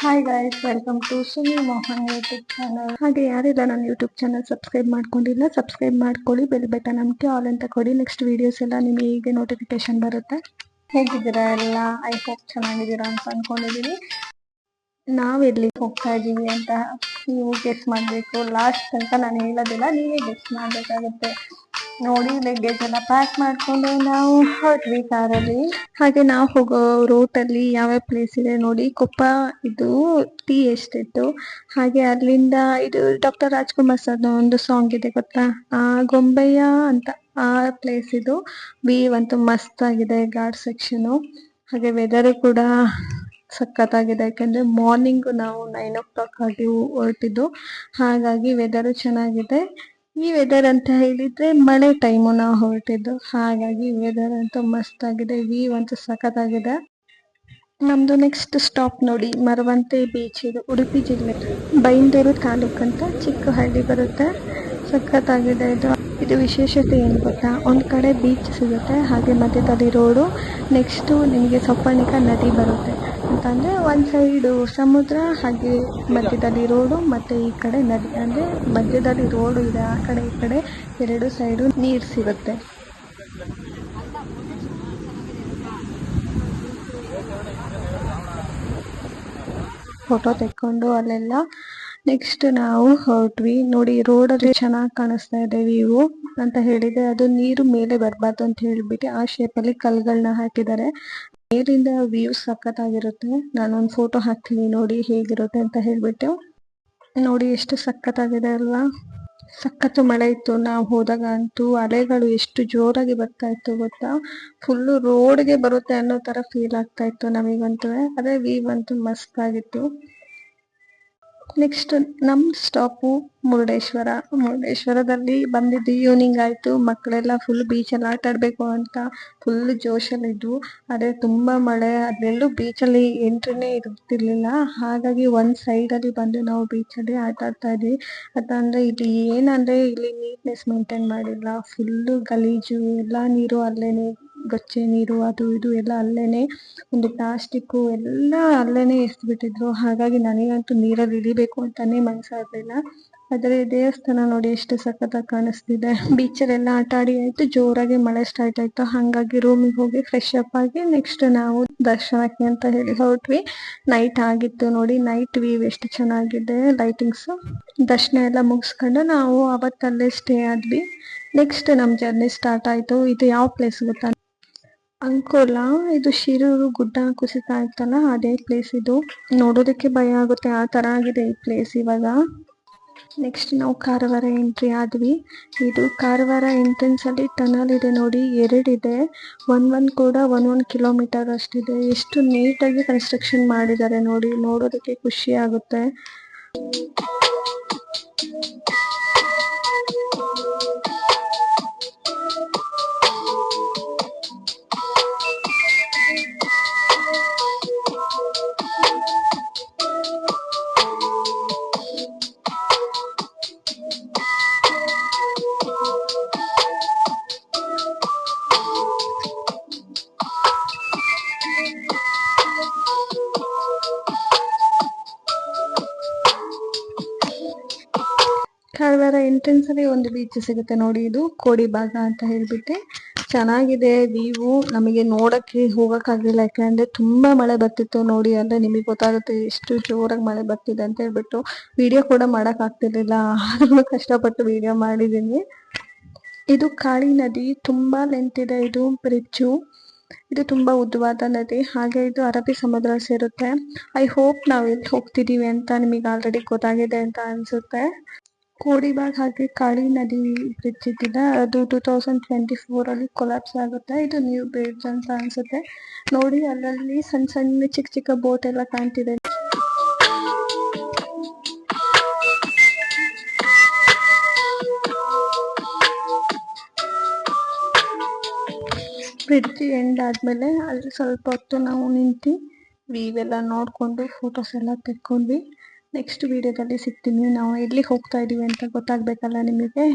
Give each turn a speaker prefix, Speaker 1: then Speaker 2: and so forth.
Speaker 1: Hi guys welcome to Suni Mohan YouTube channel ಹಾಗೆ ಯಾರಿಲ್ಲ ನನ್ನ ಯೂಟ್ಯೂಬ್ ಚಾನಲ್ ಸಬ್ಸ್ಕ್ರೈಬ್ ಮಾಡ್ಕೊಂಡಿಲ್ಲ ಸಬ್ಸ್ಕ್ರೈಬ್ ಮಾಡ್ಕೊಳ್ಳಿ ಬೆಲ್ ಬಟನ್ ನಮಗೆ ಆಲ್ ಅಂತ ಕೊಡಿ. ನೆಕ್ಸ್ಟ್ ವೀಡಿಯೋಸ್ ಎಲ್ಲ ನಿಮಗೆ ಹೀಗೆ ನೋಟಿಫಿಕೇಶನ್ ಬರುತ್ತೆ. ಹೇಗಿದ್ದೀರಾ ಎಲ್ಲ? ಐ ಹೋಪ್ ಚೆನ್ನಾಗಿದ್ದೀರಾ ಅಂತ ಅನ್ಕೊಂಡಿದ್ದೀನಿ ನಾವ್ ಎಲ್ಲಿಗೆ ಹೋಗ್ತಾ ಇದ್ದೀವಿ ಅಂತ ನೀವು ಗೆಸ್ ಮಾಡಬೇಕು. ಲಾಸ್ಟ್ ಅಂತ ನಾನು ಹೇಳೋದಿಲ್ಲ, ನೀವೇ ಗೆಸ್ ಮಾಡ್ಬೇಕಾಗುತ್ತೆ. ನೋಡಿ ಲಗೇಜ್ ಎಲ್ಲ ಪ್ಯಾಕ್ ಮಾಡ್ಕೊಂಡು. ನಾವು ಹೊರಟ್ವಿ ಕಾರಲ್ಲಿ ಹಾಗೆ ನಾವು ಹೋಗೋ ರೂಟ್ ಅಲ್ಲಿ ಯಾವ ಪ್ಲೇಸ್ ಇದೆ ನೋಡಿ. ಕೊಪ್ಪ, ಇದು ಟೀ ಎಷ್ಟಿತ್ತು ಹಾಗೆ ಅಲ್ಲಿಂದ ಇದು ಡಾಕ್ಟರ್ ರಾಜ್ಕುಮಾರ್ ಸರ್ ಒಂದು ಸಾಂಗ್ ಇದೆ ಗೊತ್ತಾ? ಆ ಗೊಂಬೆಯ ಅಂತ ಆ ಪ್ಲೇಸ್ ಇದು. ವೀವ್ ಅಂತೂ ಮಸ್ತ್ ಆಗಿದೆ ಗಾರ್ಡ್ ಸೆಕ್ಷನ್ ಹಾಗೆ ವೆದರ್ ಕೂಡ ಸಖತ್ತಾಗಿದೆ ಯಾಕಂದ್ರೆ ಮಾರ್ನಿಂಗ್ ನಾವು ನೈನ್ ಓ ಕ್ಲಾಕ್ ಆಗಿ ಹೊರಟಿದ್ದು. ಹಾಗಾಗಿ ವೆದರು ಚೆನ್ನಾಗಿದೆ. ಈ ವೆದರ್ ಅಂತ ಹೇಳಿದ್ರೆ ಮಳೆ ಟೈಮು ನಾವು ಹೊರಟಿದ್ದು. ಹಾಗಾಗಿ ವೆದರ್ ಅಂತೂ ಮಸ್ತ್ ಆಗಿದೆ. ವ್ಯೂ ಅಂತೂ ಸಖತ್ತಾಗಿದೆ. ನಮ್ದು ನೆಕ್ಸ್ಟ್ ಸ್ಟಾಪ್ ನೋಡಿ. ಮರವಂತೆ ಬೀಚ್ ಇದು. ಉಡುಪಿ ಜಿಲ್ಲೆ. ಬೈಂದೂರು ತಾಲೂಕು ಅಂತ ಚಿಕ್ಕ ಹಳ್ಳಿ ಬರುತ್ತೆ. ಸಖತ್ತಾಗಿದೆ ಇದು. ಇದು ವಿಶೇಷತೆ ಏನು ಗೊತ್ತಾ? ಒಂದು ಕಡೆ ಬೀಚ್ ಸಿಗುತ್ತೆ, ಹಾಗೆ ಮಧ್ಯದಲ್ಲಿ ರೋಡು ನೆಕ್ಸ್ಟು ನಿಮಗೆ ಸೊಪ್ಪಣಿಕ ನದಿ ಬರುತ್ತೆ. ಅಂತಂದರೆ ಒಂದು ಸೈಡು ಸಮುದ್ರ, ಹಾಗೆ ಮಧ್ಯದಲ್ಲಿ ರೋಡು ಮತ್ತು ಈ ಕಡೆ ನದಿ. ಅಂದರೆ ಮಧ್ಯದಲ್ಲಿ ರೋಡು ಇದೆ, ಆ ಕಡೆ ಈ ಕಡೆ ಎರಡು ಸೈಡು ನೀರು ಸಿಗುತ್ತೆ. ಫೋಟೋ ತೆಕ್ಕೊಂಡು ಅಲ್ಲೆಲ್ಲ ನೆಕ್ಸ್ಟ್ ನಾವು ಹೊರಟ್ವಿ. ನೋಡಿ ರೋಡ್ ಅಲ್ಲಿ ಚೆನ್ನಾಗಿ ಕಾಣಿಸ್ತಾ ಇದೆ ವ್ಯೂ ಅಂತ ಹೇಳಿದೆ ಅದು ನೀರು ಮೇಲೆ ಬರಬಾರ್ದು ಅಂತ ಹೇಳ್ಬಿಟ್ಟು ಆ ಶೇಪ್ ಅಲ್ಲಿ ಕಲ್ಗಳನ್ನ ಹಾಕಿದ್ದಾರೆ. ಮೇಲಿಂದ ವ್ಯೂ ಸಖತ್ತಾಗಿರುತ್ತೆ. ನಾನೊಂದು ಫೋಟೋ ಹಾಕ್ತೀನಿ ನೋಡಿ ಹೇಗಿರುತ್ತೆ ಅಂತ ಹೇಳ್ಬಿಟ್ಟು. ನೋಡಿ, ಎಷ್ಟು ಸಖತ್ತಾಗಿದೆ ಅಲ್ವಾ? ಸಖತ್ತು ಮಳೆ ಇತ್ತು. ನಾವು ಹೋದಾಗ ಅಂತೂ ಅಲೆಗಳು ಎಷ್ಟು ಜೋರಾಗಿ ಬರ್ತಾ ಇತ್ತು ಗೊತ್ತಾ? ಫುಲ್ಲು ರೋಡ್ಗೆ ಬರುತ್ತೆ ಅನ್ನೋ ತರ ಫೀಲ್ ಆಗ್ತಾ ಇತ್ತು ನಮಗಂತೂ. ಅದೇ ವ್ಯೂ ಅಂತೂ ಮಸ್ತ್ ಆಗಿತ್ತು. ನೆಕ್ಸ್ಟ್ ನಮ್ ಸ್ಟಾಪು ಮುರುಡೇಶ್ವರ. ಮುರುಡೇಶ್ವರದಲ್ಲಿ ಬಂದಿದ್ದು ಈವ್ನಿಂಗ್ ಆಯ್ತು. ಮಕ್ಕಳೆಲ್ಲ ಫುಲ್ ಬೀಚಲ್ಲಿ ಆಟ ಆಡ್ಬೇಕು ಅಂತ ಫುಲ್ ಜೋಶಲ್ಲಿ ಇದ್ವು. ಅದೇ ತುಂಬಾ ಮಳೆ. ಅದೆಲ್ಲೂ ಅಲ್ಲಿ ಎಂಟ್ರಿನೇ ಇರ್ತಿರ್ಲಿಲ್ಲ. ಹಾಗಾಗಿ ಒಂದ್ ಸೈಡ್ ಅಲ್ಲಿ ಬಂದು ನಾವು ಬೀಚಲ್ಲಿ ಆಟ ಆಡ್ತಾ ಇದ್ವಿ. ಅದಂದ್ರೆ ಇಲ್ಲಿ ಏನಂದ್ರೆ ಇಲ್ಲಿ ನೀಟ್ನೆಸ್ ಮೇಂಟೈನ್ ಮಾಡಿಲ್ಲ. ಫುಲ್ ಗಲೀಜು, ಎಲ್ಲ ನೀರು ಅಲ್ಲೇನೆ ಗಚ್ಚೆ ನೀರು ಅದು ಇದು ಎಲ್ಲ ಅಲ್ಲೇನೆ ಒಂದು ಪ್ಲಾಸ್ಟಿಕ್ಕು ಎಲ್ಲ ಅಲ್ಲೇನೆ ಎಸ್ಬಿಟ್ಟಿದ್ರು ಹಾಗಾಗಿ ನನಗಂತೂ ನೀರಲ್ಲಿ ಇಳಿಬೇಕು ಅಂತಾನೆ ಮನ್ಸಾಗ್ಲಿಲ್ಲ. ಆದ್ರೆ ದೇವಸ್ಥಾನ ನೋಡಿ ಎಷ್ಟು ಸಖತ್ತಾಗಿ ಕಾಣಿಸ್ತಿದೆ. ಬೀಚಲ್ಲೆಲ್ಲ ಆಟ ಆಡಿ ಆಯ್ತು, ಜೋರಾಗಿ ಮಳೆ ಸ್ಟಾರ್ಟ್ ಆಯ್ತು. ಹಾಗಾಗಿ ರೂಮಿಗೆ ಹೋಗಿ ಫ್ರೆಶ್ ಅಪ್ ಆಗಿ ನೆಕ್ಸ್ಟ್ ನಾವು ದರ್ಶನಕ್ಕೆ ಅಂತ ಹೇಳಿ ಹೊರಟ್ವಿ. ನೈಟ್ ಆಗಿತ್ತು ನೋಡಿ ನೈಟ್ ವ್ಯೂ ಎಷ್ಟು ಚೆನ್ನಾಗಿದೆ ಲೈಟಿಂಗ್ಸ್ ದರ್ಶನ ಎಲ್ಲ ಮುಗಿಸ್ಕೊಂಡು ನಾವು ಅವತ್ತಲ್ಲೇ ಸ್ಟೇ ಆದ್ವಿ. ನೆಕ್ಸ್ಟ್ ನಮ್ ಜರ್ನಿ ಸ್ಟಾರ್ಟ್ ಆಯ್ತು. ಇದು ಯಾವ ಪ್ಲೇಸ್ ಗೊತ್ತಾ? ಅಂಕೋಲಾ, ಇದು ಶಿರೂರು ಗುಡ್ಡ ಕುಸಿತ ಇತ್ತಲ್ಲ ಅದೇ ಪ್ಲೇಸ್ ಇದು. ನೋಡೋದಕ್ಕೆ ಭಯ ಆಗುತ್ತೆ, ಆ ತರ ಆಗಿದೆ ಈ ಪ್ಲೇಸ್ ಇವಾಗ. ನೆಕ್ಸ್ಟ್ ನಾವು ಕಾರವಾರ ಎಂಟ್ರಿ ಆದ್ವಿ. ಇದು ಕಾರವಾರ ಎಂಟ್ರೆನ್ಸ್ ಅಲ್ಲಿ ಟನಲ್ ಇದೆ ನೋಡಿ ಎರಡಿದೆ ಒನ್ ಒನ್ ಕೂಡ ಒಂದ್ ಒಂದ್ ಕಿಲೋಮೀಟರ್ ಅಷ್ಟಿದೆ. ಎಷ್ಟು ನೀಟಾಗಿ ಕನ್ಸ್ಟ್ರಕ್ಷನ್ ಮಾಡಿದ್ದಾರೆ ನೋಡಿ, ನೋಡೋದಕ್ಕೆ ಖುಷಿ ಆಗುತ್ತೆ. ಕಾರವಾರ ಎಂಟ್ರೆನ್ಸ್ ಅಲ್ಲಿ ಒಂದು ಬೀಚ್ ಸಿಗುತ್ತೆ ನೋಡಿ, ಇದು ಕೋಡಿ ಭಾಗ ಅಂತ ಹೇಳ್ಬಿಟ್ಟೆ. ಚೆನ್ನಾಗಿದೆ ವ್ಯೂ ನಮಗೆ ನೋಡಕ್ಕೆ ಹೋಗಕ್ಕಾಗಿಲ್ಲ, ಯಾಕಂದ್ರೆ ತುಂಬಾ ಮಳೆ ಬರ್ತಿತ್ತು ನೋಡಿ, ಅಂದ್ರೆ ನಿಮಗೆ ಗೊತ್ತಾಗುತ್ತೆ ಎಷ್ಟು ಜೋರಾಗಿ ಮಳೆ ಬರ್ತಿದೆ ಅಂತ ಹೇಳ್ಬಿಟ್ಟು ವಿಡಿಯೋ ಕೂಡ ಮಾಡಕ್ ಆಗ್ತಿರ್ಲಿಲ್ಲ. ಆದ್ರೂ ಕಷ್ಟಪಟ್ಟು ವಿಡಿಯೋ ಮಾಡಿದೀನಿ ಇದು ಕಾಳಿ ನದಿ, ತುಂಬಾ ಲೆಂತ್ ಇದೆ, ಇದು ಬ್ರಿಡ್ಜು ಇದು ತುಂಬಾ ಉದ್ದವಾದ ನದಿ, ಹಾಗೆ ಇದು ಅರಬ್ಬಿ ಸಮುದ್ರ ಸೇರುತ್ತೆ. ಐ ಹೋಪ್ ನಾವು ಎಲ್ಲಿ ಹೋಗ್ತಿದೀವಿ ಅಂತ ನಿಮಗೆ ಆಲ್ರೆಡಿ ಗೊತ್ತಾಗಿದೆ ಅಂತ ಅನ್ಸುತ್ತೆ. ಕೋಡಿಬಾಗ್ ಹಾಗೆ ಕಾಳಿ ನದಿ ಬ್ರಿಡ್ಜ್ ಇದ್ದಿಲ್ಲ ಅದು ಟೂ ತೌಸಂಡ್ ಟ್ವೆಂಟಿ ಫೋರ್ ಅಲ್ಲಿ ಕೊಲಾಪ್ಸ್ ಆಗುತ್ತೆ. ಇದು ನ್ಯೂ ಬ್ರಿಡ್ಜ್ ಅಂತ ಅನ್ಸುತ್ತೆ. ನೋಡಿ, ಅಲ್ಲಲ್ಲಿ ಸಣ್ಣ ಸಣ್ಣ ಚಿಕ್ಕ ಚಿಕ್ಕ ಬೋಟ್ ಎಲ್ಲ ಕಾಣ್ತಿದೆ. ಬ್ರಿಡ್ಜ್ ಎಂಡ್ ಆದ್ಮೇಲೆ ಅಲ್ಲಿ ಸ್ವಲ್ಪ ಹೊತ್ತು ನಾವು ನಿಂತು ವೀವ್ ಎಲ್ಲ ನೋಡ್ಕೊಂಡು ಫೋಟೋಸ್ ಎಲ್ಲ ತೆಕ್ಕೊಂಡ್ವಿ. ನೆಕ್ಸ್ಟ್ ವಿಡಿಯೋದಲ್ಲಿ ಸಿಗ್ತೀನಿ. ನಾವು ಎಲ್ಲಿ ಹೋಗ್ತಾ ಇದ್ದೀವಿ ಅಂತ ಗೊತ್ತಾಗಬೇಕಲ್ಲ ನಿಮಗೆ?